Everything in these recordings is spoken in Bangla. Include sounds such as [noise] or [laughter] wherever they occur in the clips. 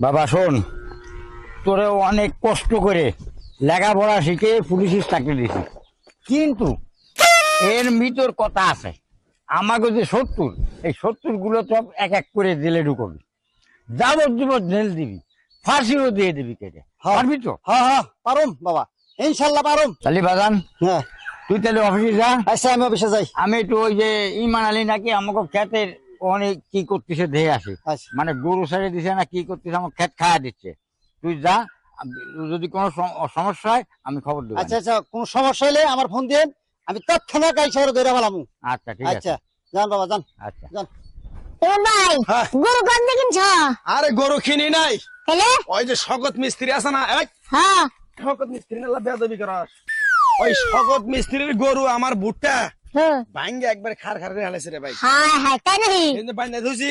বাবা শোন। তোরে অনেক কষ্ট করে লেখাপড়া শিখে পুলিশের চাকরি দিছি কিন্তু এর ভিতর কথা আছে। আমাকে যে সত্তর এই সত্তরগুলো সব এক এক করে জেলে ঢুকবি। যাবজ্জীবন জেল দিবি ফাঁসিও দিয়ে দিবি কেটে। হ্যাঁ। পারবি তো? হ্যাঁ হ্যাঁ পারুম বাবা। ইনশাল্লাহ পারুম। তাহলে বাজান হ্যাঁ। তুই তাহলে অফিসে যা। আচ্ছা আমি অফিসে যাই। আমি একটু ওই যে ইমান আলী নাকি আমাকে ক্ষেতের অনেক কি করতেছে দেখে আসি। মানে গরু ছেড়ে দিছে না কি করতেছে আমার ক্ষেত খাওয়া দিচ্ছে। তুই যা যদি কোনো সমস্যা হয় আমি খবর দেবো। আচ্ছা আচ্ছা কোন সমস্যা হলে আমার ফোন দিন আমি তৎক্ষণাৎ গাড়ি ছেড়ে ধরে পেলাম আচ্ছা ঠিক আছে। আচ্ছা যান বাবা যান। আচ্ছা। যান। হ্যাঁ। গরু কত কিনছ? আরে গরু কিনি নাই। ওই যে শগত মিস্ত্রি আছে না এই? হ্যাঁ। শগত মিস্ত্রি না বেদবি করাস। ওই শগত মিস্ত্রির গরু আমার বুটটা। ভাঙ্গে একবার খার খার করে হালাইছে রে ভাই। হায় হায় তাই নাকি? কিন্তু ধুছি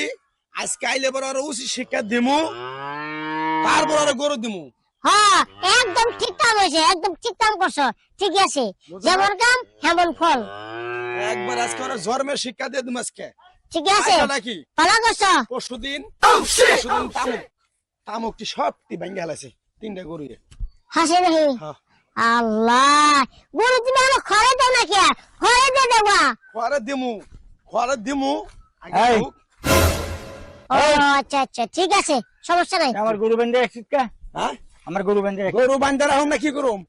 আজকে আইলে বড় আরও উচিত শিক্ষা দিমু তারপর আরও গরু দিমু। হ্যাঁ একদম ঠিক কাম হয়েছে একদম ঠিক কাম করছ ঠিক আছে। যেমন কাম হেমন ফল। একবার আজকে ওরা জন্মের শিক্ষা দিয়ে দিমু আজকে। ঠিক আছে। নাকি? ভালো করছ? পরশু দিন পরশুদিন তামুক তামুকটি সবটি ভাঙ্গে হালাইছে তিনটা গরু হাসে নাকি? হ্যাঁ। আল্লাহ! গরু তুমি আমার ঘরে দাও নাকি আর ঘরে দিয়ে দিমু দিমু আচ্ছা আচ্ছা ঠিক আছে সমস্যা নাই আমার গরু বেঁধে রাখছিস কা হ্যাঁ আমার গরু বেঁধে গরু বান্ধা রাখুন না কি করুম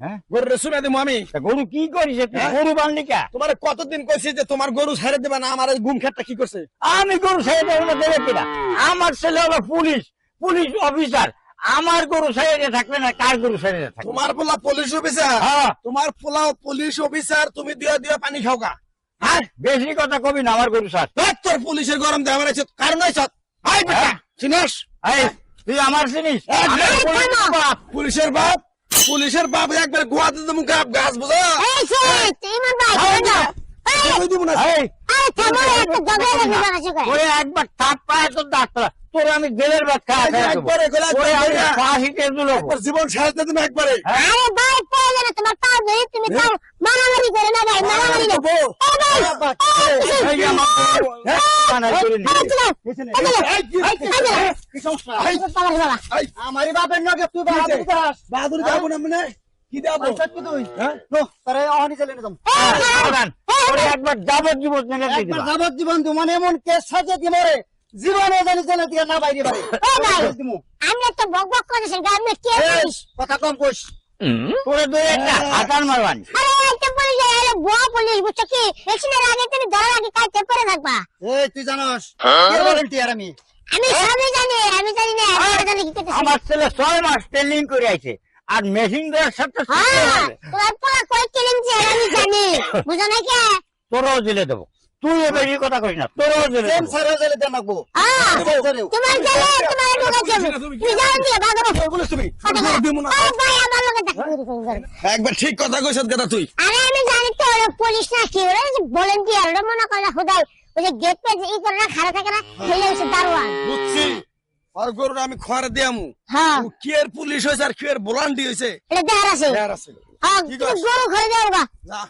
হ্যাঁ গরু শুনে দিমু আমি তা গরু কি করিস তুই? গরু বানলি কা তোমার কতদিন কইছি যে তোমার গরু ছেড়ে দেবে না আমার এই গুম খেটটা কি করছে আমি গরু ছেড়ে দেবো না দেবে কিনা আমার ছেলে হলো পুলিশ পুলিশ অফিসার আমার গরু ছেড়ে থাকবে না কার গরু ছেড়ে থাকবে তোমার পোলা পুলিশ অফিসার হ্যাঁ তোমার পোলা পুলিশ অফিসার তুমি দিয়া দিয়া পানি খাও বেশি কথা কবি না আমার গরু সার। তোর পুলিশের গরম দেওয়া মানে কারণ নাই সৎ আই বেটা হ্যাঁ। চিনস তুই আমার চিনিস পুলিশের বাপ। পুলিশের বাপ? একবার গোয়াতে তুমি গাছ গাছ বোঝা? হ্যাঁ, একবার থাপ পায় তো ডাক্তার তোর আমি জেলের ভাত জীবন তুমি একবারে? আরে ভাই প্রয়োজনে তোমার পাও ধরে তুমি মারামারি করে না ভাই মারামারি না আমার আমারই বাপের নগে তুই বাহাদুরি যাব না মানে কি কি তুই? তারে অহনি চলে নিতাম একবার দিবা। যাবজ্জীবন তুই মানে এমন কেস সাজে দিমরে জীবনে জানি জানি তুই না বাইরে বাড়ি এই ভাই আমি একটা বক বক করেছি গামে কে কথা কম কইস তোরে দুই একটা হাতার মারবানি আরে একটা পুলিশ বড় পুলিশ বুঝছ কি? এক্সিডেন্ট আগে তুমি ধরার আগে কাজ করে থাকবা। এই তুই জানোস কে ভলান্টিয়ার আমি? আমি সবই জানি আমি জানি না আমি জানি কি আমার ছেলে ছয় মাস ট্রেনিং করে আইছে আর মেশিন দেওয়ার সাথে হ্যাঁ তোর পোলা কই কিনছে আমি জানি। [coughs] বুঝো না কে? তোরও দিলে দেবো। তুই বেশি কথা কইস না তোরও জেলে সেম। সারা জেলে দেন হ্যাঁ তোমার জেলে তোমার তুই জানি দিয়ে ভাগো। বলিস তুমি গরু দিমু না। আরে ভাই আমার লগে দেখা। একবার ঠিক কথা কইছ কথা তুই। আরে আমি জানি তো ওরা পুলিশ না কি ওরা ভলেন্টিয়ার ওরা মনে করে খুদাই ওই যে গেট পে ই করে না খাড়া থাকে না খেলে হচ্ছে দারোয়ান। বুঝছি। আর গরুর আমি খোয়ারে দিয়ামু হ্যাঁ। কি এর পুলিশ হয়েছে আর কি এর ভলান্টি হয়েছে এটা দেখার আছে। দেয়ার আছে। হ্যাঁ কি? গরু গা। যা